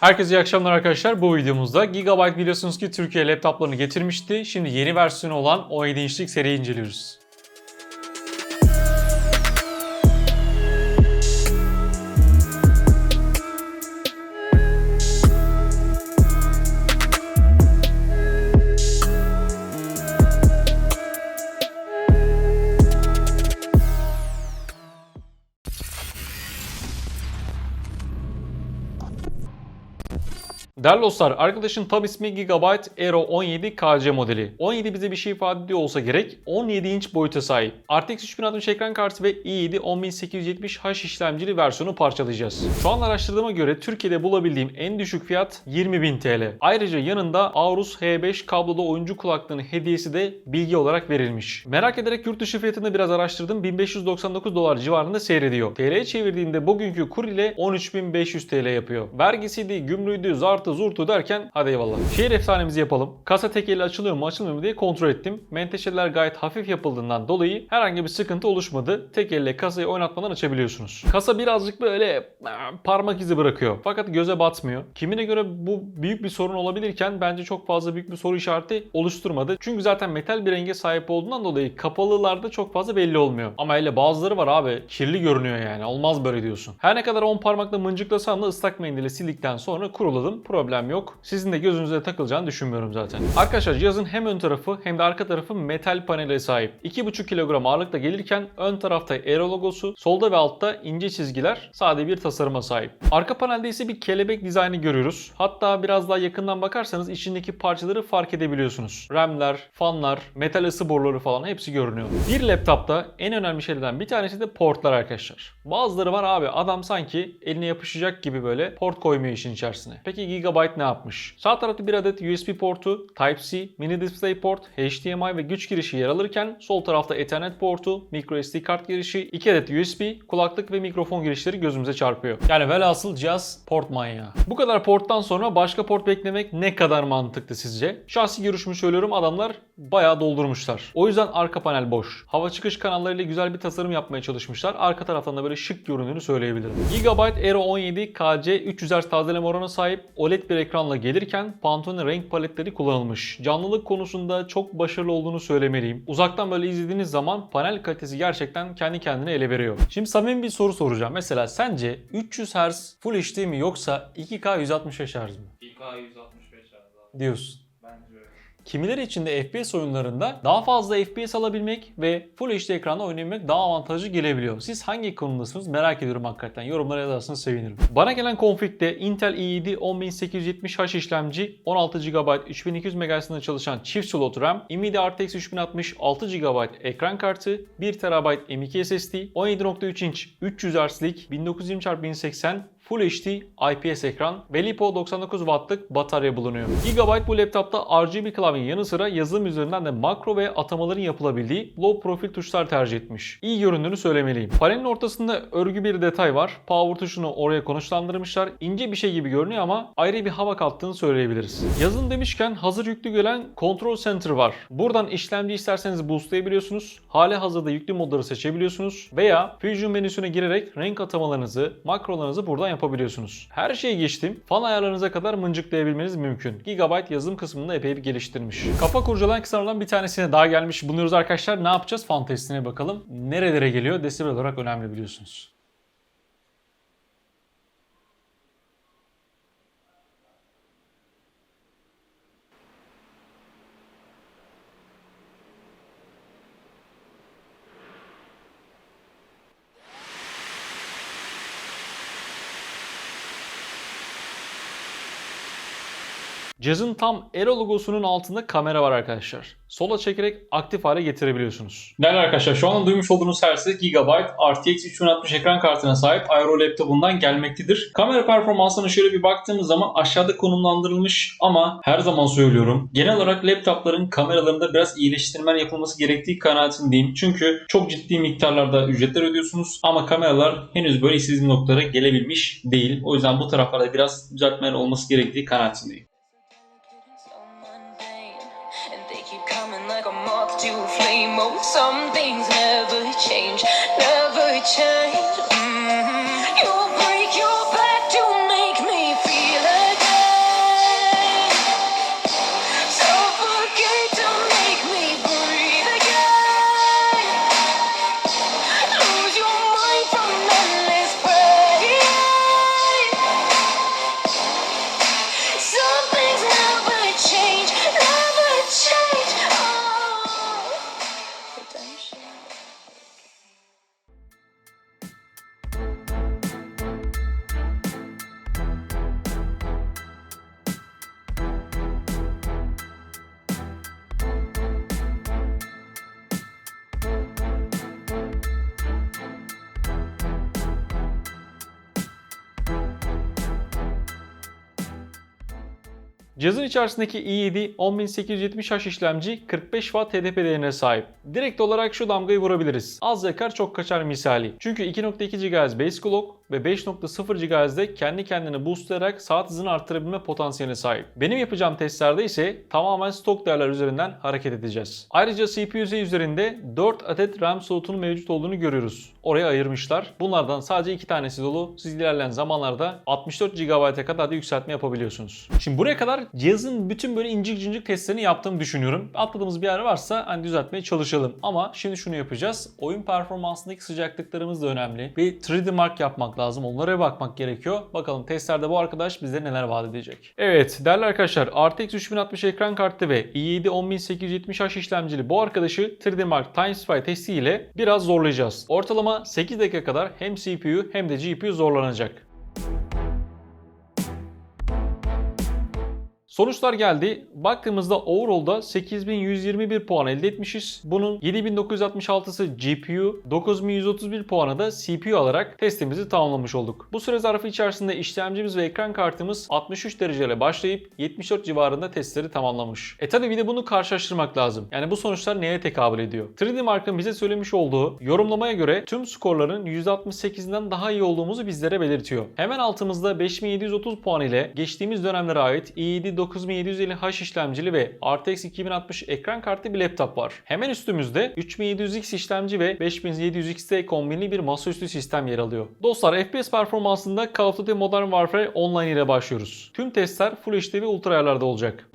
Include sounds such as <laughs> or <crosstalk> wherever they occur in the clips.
Herkese iyi akşamlar arkadaşlar. Bu videomuzda Gigabyte biliyorsunuz ki Türkiye laptoplarını getirmişti. Şimdi yeni versiyonu olan 17 inçlik seriyi inceliyoruz. Değerli dostlar, arkadaşın tam ismi Gigabyte Aero 17 KC modeli. 17 bize bir şey ifade ediyor olsa gerek, 17 inç boyuta sahip. RTX 3060 ekran kartı ve i7 10870H işlemcili versiyonu parçalayacağız. Şu an araştırdığıma göre Türkiye'de bulabildiğim en düşük fiyat 20.000 TL. Ayrıca yanında Aorus H5 kablolu oyuncu kulaklığının hediyesi de bilgi olarak verilmiş. Merak ederek yurt dışı fiyatını biraz araştırdım. 1599 dolar civarında seyrediyor. TL'ye çevirdiğimde bugünkü kur ile 13.500 TL yapıyor. Vergisiydi, gümrüğüydü, zartı, zurtu derken hadi eyvallah. Şehir efsanemizi yapalım. Kasa tek elle açılıyor mu açılmıyor mu diye kontrol ettim. Menteşeler gayet hafif yapıldığından dolayı herhangi bir sıkıntı oluşmadı. Tek elle kasayı oynatmadan açabiliyorsunuz. Kasa birazcık böyle e, parmak izi bırakıyor. Fakat göze batmıyor. Kimine göre bu büyük bir sorun olabilirken bence çok fazla büyük bir soru işareti oluşturmadı. Çünkü zaten metal bir renge sahip olduğundan dolayı kapalılarda çok fazla belli olmuyor. Ama hele bazıları var abi kirli görünüyor yani. Olmaz böyle diyorsun. Her ne kadar 10 parmakla mıncıklasam da ıslak mendille sildikten sonra kuruladım. Problem yok. Sizin de gözünüze takılacağını düşünmüyorum zaten. Arkadaşlar cihazın hem ön tarafı hem de arka tarafı metal panele sahip. 2,5 kilogram ağırlıkta gelirken ön tarafta Aero logosu, solda ve altta ince çizgiler sade bir tasarıma sahip. Arka panelde ise bir kelebek dizaynı görüyoruz. Hatta biraz daha yakından bakarsanız içindeki parçaları fark edebiliyorsunuz. RAM'ler, fanlar, metal ısı boruları falan hepsi görünüyor. Bir laptopta en önemli şeylerden bir tanesi de portlar arkadaşlar. Bazıları var abi adam sanki eline yapışacak gibi böyle port koymuyor işin içerisine. Peki Gigabyte ne yapmış? Sağ tarafta bir adet USB portu, Type-C, mini display port, HDMI ve güç girişi yer alırken sol tarafta Ethernet portu, microSD kart girişi, 2 adet USB, kulaklık ve mikrofon girişleri gözümüze çarpıyor. Yani velhasıl cihaz port manyağı. Bu kadar porttan sonra başka port beklemek ne kadar mantıklı sizce? Şahsi görüşümü söylüyorum adamlar bayağı doldurmuşlar. O yüzden arka panel boş. Hava çıkış kanallarıyla güzel bir tasarım yapmaya çalışmışlar. Arka taraftan da böyle şık göründüğünü söyleyebilirim. Gigabyte Aero 17 KC 300 Hz tazeleme oranına sahip OLED bir ekranla gelirken Pantone renk paletleri kullanılmış. Canlılık konusunda çok başarılı olduğunu söylemeliyim. Uzaktan böyle izlediğiniz zaman panel kalitesi gerçekten kendi kendine ele veriyor. Şimdi samimi bir soru soracağım. Mesela sence 300 Hz Full HD mi yoksa 2K 165 Hz mi? 2K 165 Hz abi. Diyorsun. Kimileri için de FPS oyunlarında daha fazla FPS alabilmek ve Full HD ekranda oynayabilmek daha avantajlı gelebiliyor. Siz hangi konumdasınız merak ediyorum hakikaten. Yorumlara yazarsanız sevinirim. Bana gelen konfigde Intel i7 10870H işlemci, 16 GB 3200 MHz'ında çalışan çift slot RAM, Nvidia RTX 3060 6 GB ekran kartı, 1 TB M.2 SSD, 17.3 inç 300 Hz'lik 1920x1080 Full HD IPS ekran ve LiPo 99 Watt'lık batarya bulunuyor. Gigabyte bu laptopta RGB klavyenin yanı sıra yazılım üzerinden de makro ve atamaların yapılabildiği low profil tuşlar tercih etmiş. İyi göründüğünü söylemeliyim. Panelin ortasında örgü bir detay var. Power tuşunu oraya konuşlandırmışlar. İnce bir şey gibi görünüyor ama ayrı bir hava kattığını söyleyebiliriz. Yazılım demişken hazır yüklü gelen Control Center var. Buradan işlemci isterseniz boostlayabiliyorsunuz. Hali hazırda yüklü modları seçebiliyorsunuz. Veya Fusion menüsüne girerek renk atamalarınızı, makrolarınızı buradan yapabiliyorsunuz. Her şeyi geçtim. Fan ayarlarınıza kadar mıncıklayabilmeniz mümkün. Gigabyte yazılım kısmında epey bir geliştirmiş. Kafa kurcalayan kısımlardan bir tanesine daha gelmiş bulunuyoruz arkadaşlar. Ne yapacağız? Fan testine bakalım. Nerelere geliyor? Desibel olarak önemli biliyorsunuz. Cihazın tam Aero logosunun altında kamera var arkadaşlar. Sola çekerek aktif hale getirebiliyorsunuz. Değerli arkadaşlar şu anda duymuş olduğunuz sersi Gigabyte RTX 3060 ekran kartına sahip Aero laptopundan gelmektedir. Kamera performansına şöyle bir baktığımız zaman aşağıda konumlandırılmış ama her zaman söylüyorum genel olarak laptopların kameralarında biraz iyileştirmeler yapılması gerektiği kanaatindeyim. Çünkü çok ciddi miktarlarda ücretler ödüyorsunuz ama kameralar henüz böyle istediğim noktalara gelebilmiş değil. O yüzden bu taraflarda biraz düzeltmeler olması gerektiği kanaatindeyim. Some things never change, never change. Cihazın içerisindeki i7 10870H işlemci 45 Watt HDP değerine sahip. Direkt olarak şu damgayı vurabiliriz. Az yakar çok kaçar misali. Çünkü 2.2 GHz base clock ve 5.0 GHz'de kendi kendini boostlayarak saat hızını arttırabilme potansiyeline sahip. Benim yapacağım testlerde ise tamamen stok değerler üzerinden hareket edeceğiz. Ayrıca CPU-Z üzerinde 4 adet RAM slotunun mevcut olduğunu görüyoruz. Oraya ayırmışlar. Bunlardan sadece 2 tanesi dolu. Siz ilerleyen zamanlarda 64 GB'a kadar da yükseltme yapabiliyorsunuz. Şimdi buraya kadar cihazın bütün böyle incik cincik testlerini yaptığımı düşünüyorum. Atladığımız bir yer varsa hani düzeltmeye çalışalım. Ama şimdi şunu yapacağız. Oyun performansındaki sıcaklıklarımız da önemli. Bir 3D Mark yapmak lazım. Onlara bakmak gerekiyor. Bakalım testlerde bu arkadaş bize neler vaat edecek. Evet değerli arkadaşlar RTX 3060 ekran kartı ve i7 10870H işlemcili bu arkadaşı 3D Mark TimeSpy testi ile biraz zorlayacağız. Ortalama 8 dakika kadar hem CPU hem de GPU zorlanacak. Sonuçlar geldi. Baktığımızda overall'da 8121 puan elde etmişiz. Bunun 7966'sı GPU, 9131 puanı da CPU alarak testimizi tamamlamış olduk. Bu süre zarfı içerisinde işlemcimiz ve ekran kartımız 63 dereceyle başlayıp 74 civarında testleri tamamlamış. E tabi bir de bunu karşılaştırmak lazım. Yani bu sonuçlar neye tekabül ediyor? 3D Mark'ın bize söylemiş olduğu yorumlamaya göre tüm skorların %68'inden daha iyi olduğumuzu bizlere belirtiyor. Hemen altımızda 5730 puan ile geçtiğimiz dönemlere ait i7 9750H işlemcili ve RTX 2060 ekran kartlı bir laptop var. Hemen üstümüzde 3700X işlemci ve 5700X'te kombinli bir masaüstü sistem yer alıyor. Dostlar FPS performansında Call of Duty Modern Warfare Online ile başlıyoruz. Tüm testler Full HD ve ultra ayarlarda olacak.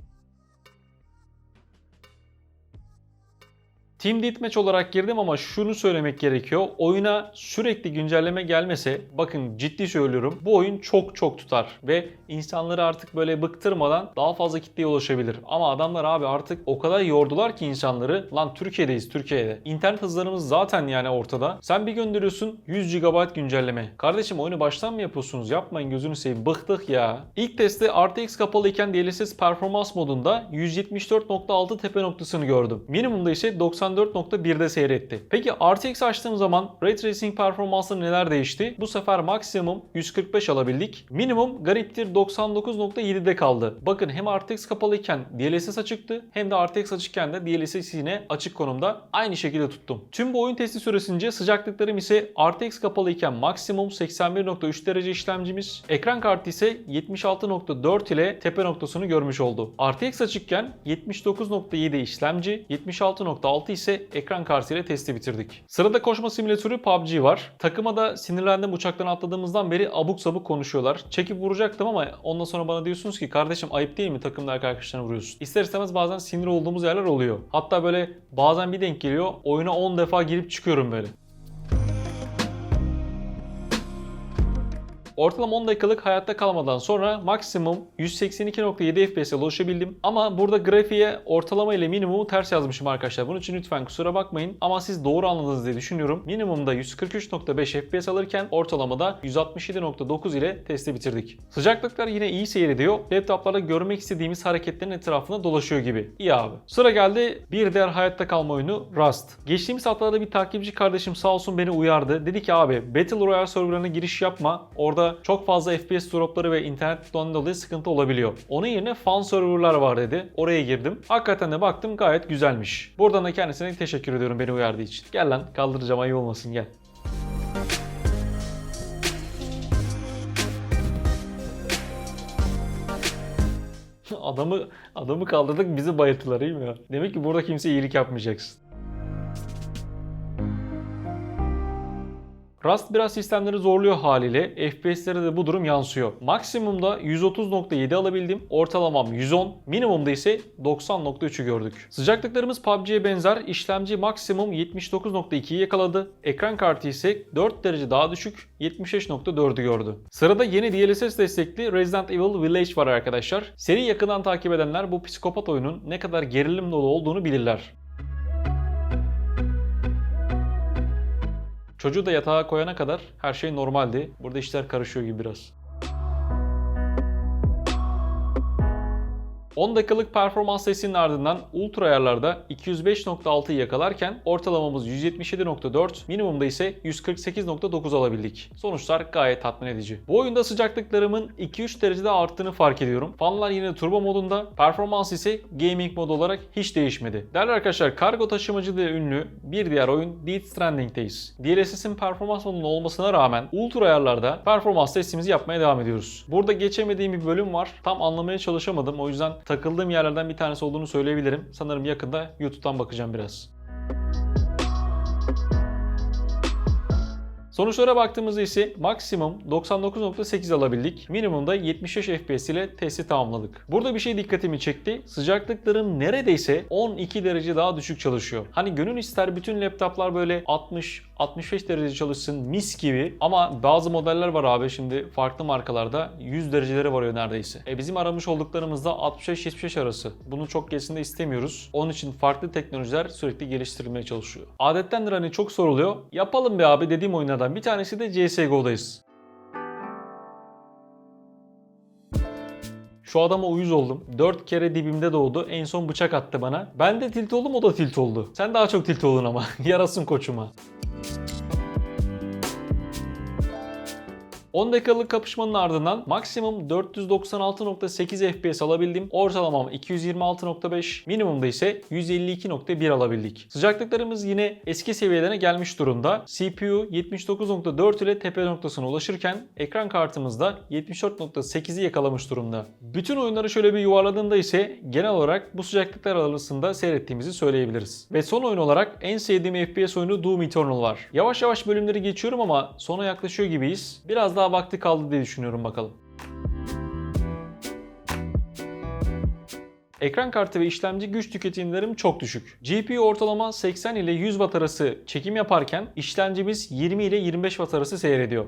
Team Deathmatch olarak girdim ama şunu söylemek gerekiyor. Oyuna sürekli güncelleme gelmese bakın ciddi söylüyorum bu oyun çok çok tutar ve insanları artık böyle bıktırmadan daha fazla kitleye ulaşabilir. Ama adamlar abi artık o kadar yordular ki insanları. Lan Türkiye'deyiz Türkiye'de. İnternet hızlarımız zaten yani ortada. Sen bir gönderiyorsun 100 GB güncelleme. Kardeşim oyunu baştan mı yapıyorsunuz? Yapmayın gözünü seveyim. Bıktık ya. İlk testte RTX kapalıyken DLSS performans modunda 174.6 tepe noktasını gördüm. Minimumda ise 94.1'de seyretti. Peki RTX açtığım zaman Ray Tracing performansı neler değişti? Bu sefer maksimum 145 alabildik. Minimum gariptir 99.7'de kaldı. Bakın hem RTX kapalıyken DLSS açıktı hem de RTX açıkken de DLSS yine açık konumda aynı şekilde tuttum. Tüm bu oyun testi süresince sıcaklıklarım ise RTX kapalıyken maksimum 81.3 derece işlemcimiz, ekran kartı ise 76.4 ile tepe noktasını görmüş oldu. RTX açıkken 79.7 işlemci, 76.6 ise ekran kartı ile testi bitirdik. Sırada koşma simülatörü PUBG var. Takıma da sinirlendim uçaktan atladığımızdan beri abuk sabuk konuşuyorlar. Çekip vuracaktım ama ondan sonra bana diyorsunuz ki kardeşim ayıp değil mi takımda arkadaşlarına vuruyorsun. İster istemez bazen sinir olduğumuz yerler oluyor. Hatta böyle bazen bir denk geliyor oyuna 10 defa girip çıkıyorum böyle. Ortalama 10 dakikalık hayatta kalmadan sonra maksimum 182.7 FPS'e ulaşabildim. Ama burada grafiğe ortalama ile minimumu ters yazmışım arkadaşlar. Bunun için lütfen kusura bakmayın. Ama siz doğru anladınız diye düşünüyorum. Minimumda 143.5 FPS alırken ortalamada 167.9 ile testi bitirdik. Sıcaklıklar yine iyi seyrediyor. Laptoplarda görmek istediğimiz hareketlerin etrafında dolaşıyor gibi. İyi abi. Sıra geldi bir diğer hayatta kalma oyunu Rust. Geçtiğimiz haftalarda bir takipçi kardeşim sağ olsun beni uyardı. Dedi ki abi Battle Royale serverlarına giriş yapma. Orada çok fazla FPS dropları ve internet dolayı sıkıntı olabiliyor. Onun yerine fan serverlar var dedi. Oraya girdim. Hakikaten de baktım gayet güzelmiş. Buradan da kendisine teşekkür ediyorum beni uyardığı için. Gel lan kaldıracağım ayıp olmasın gel. <laughs> adamı adamı kaldırdık bizi bayılttılar iyi mi ya? Demek ki burada kimse iyilik yapmayacaksın. Rust biraz sistemleri zorluyor haliyle. FPS'lere de bu durum yansıyor. Maksimumda 130.7 alabildim. Ortalamam 110. Minimumda ise 90.3'ü gördük. Sıcaklıklarımız PUBG'ye benzer. İşlemci maksimum 79.2'yi yakaladı. Ekran kartı ise 4 derece daha düşük 76.4'ü gördü. Sırada yeni DLSS destekli Resident Evil Village var arkadaşlar. Seri yakından takip edenler bu psikopat oyunun ne kadar gerilim dolu olduğunu bilirler. Çocuğu da yatağa koyana kadar her şey normaldi. Burada işler karışıyor gibi biraz. 10 dakikalık performans testinin ardından ultra ayarlarda 205.6'yı yakalarken ortalamamız 177.4, minimumda ise 148.9 alabildik. Sonuçlar gayet tatmin edici. Bu oyunda sıcaklıklarımın 2-3 derecede arttığını fark ediyorum. Fanlar yine turbo modunda, performans ise gaming mod olarak hiç değişmedi. Değerli arkadaşlar kargo taşımacılığı ünlü bir diğer oyun Death Stranding'deyiz. DLSS'in performans modunda olmasına rağmen ultra ayarlarda performans testimizi yapmaya devam ediyoruz. Burada geçemediğim bir bölüm var. Tam anlamaya çalışamadım. O yüzden takıldığım yerlerden bir tanesi olduğunu söyleyebilirim. Sanırım yakında YouTube'dan bakacağım biraz. Sonuçlara baktığımızda ise maksimum 99.8 alabildik. Minimumda 75 FPS ile testi tamamladık. Burada bir şey dikkatimi çekti. Sıcaklıkların neredeyse 12 derece daha düşük çalışıyor. Hani gönül ister bütün laptoplar böyle 60 65 derece çalışsın mis gibi ama bazı modeller var abi şimdi farklı markalarda 100 derecelere varıyor neredeyse. E bizim aramış olduklarımızda 65-75 arası. Bunu çok geçsin de istemiyoruz. Onun için farklı teknolojiler sürekli geliştirilmeye çalışıyor. Adettendir hani çok soruluyor. Yapalım be abi dediğim oyunlardan bir tanesi de CSGO'dayız. Şu adama uyuz oldum. 4 kere dibimde doğdu. En son bıçak attı bana. Ben de tilt oldum o da tilt oldu. Sen daha çok tilt oldun ama. <laughs> Yarasın koçuma. 10 dakikalık kapışmanın ardından maksimum 496.8 FPS alabildim. Ortalamam 226.5, minimumda ise 152.1 alabildik. Sıcaklıklarımız yine eski seviyelerine gelmiş durumda. CPU 79.4 ile tepe noktasına ulaşırken ekran kartımızda 74.8'i yakalamış durumda. Bütün oyunları şöyle bir yuvarladığında ise genel olarak bu sıcaklıklar arasında seyrettiğimizi söyleyebiliriz. Ve son oyun olarak en sevdiğim FPS oyunu Doom Eternal var. Yavaş yavaş bölümleri geçiyorum ama sona yaklaşıyor gibiyiz. Biraz daha vakti kaldı diye düşünüyorum bakalım. Ekran kartı ve işlemci güç tüketimlerim çok düşük. GPU ortalama 80 ile 100 Watt arası çekim yaparken işlemcimiz 20 ile 25 Watt arası seyrediyor.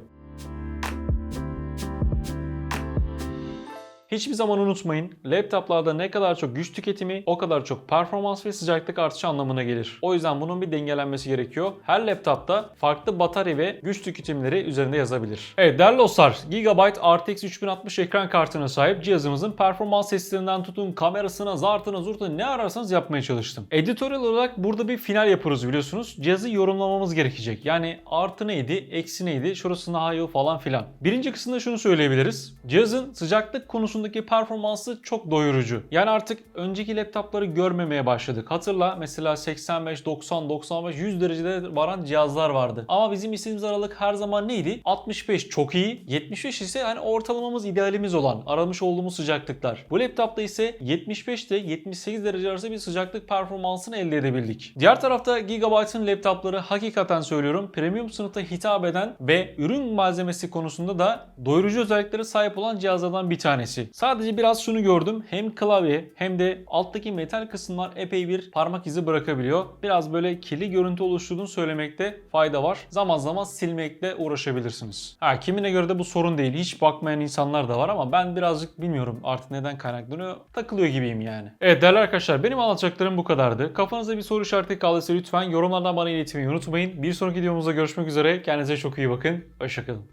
Hiçbir zaman unutmayın, laptoplarda ne kadar çok güç tüketimi o kadar çok performans ve sıcaklık artışı anlamına gelir. O yüzden bunun bir dengelenmesi gerekiyor. Her laptopta farklı batarya ve güç tüketimleri üzerinde yazabilir. Evet değerli dostlar, Gigabyte RTX 3060 ekran kartına sahip cihazımızın performans testlerinden tutun kamerasına, zartına, zurtuna ne ararsanız yapmaya çalıştım. Editoryal olarak burada bir final yapıyoruz biliyorsunuz. Cihazı yorumlamamız gerekecek. Yani artı neydi, eksi neydi, şurası daha iyi falan filan. Birinci kısımda şunu söyleyebiliriz. Cihazın sıcaklık konusundaki performansı çok doyurucu. Yani artık önceki laptopları görmemeye başladık. Hatırla mesela 85, 90, 95, 100 derecede varan cihazlar vardı. Ama bizim istediğimiz aralık her zaman neydi? 65 çok iyi, 75 ise hani ortalamamız idealimiz olan, aramış olduğumuz sıcaklıklar. Bu laptopta ise 75 ile 78 derece arası bir sıcaklık performansını elde edebildik. Diğer tarafta Gigabyte'ın laptopları hakikaten söylüyorum premium sınıfta hitap eden ve ürün malzemesi konusunda da doyurucu özelliklere sahip olan cihazlardan bir tanesi. Sadece biraz şunu gördüm. Hem klavye hem de alttaki metal kısımlar epey bir parmak izi bırakabiliyor. Biraz böyle kirli görüntü oluşturduğunu söylemekte fayda var. Zaman zaman silmekle uğraşabilirsiniz. Ha kimine göre de bu sorun değil. Hiç bakmayan insanlar da var ama ben birazcık bilmiyorum artık neden kaynaklanıyor. Takılıyor gibiyim yani. Evet değerli arkadaşlar benim anlatacaklarım bu kadardı. Kafanızda bir soru işareti kaldıysa lütfen yorumlardan bana iletmeyi unutmayın. Bir sonraki videomuzda görüşmek üzere. Kendinize çok iyi bakın. Hoşçakalın.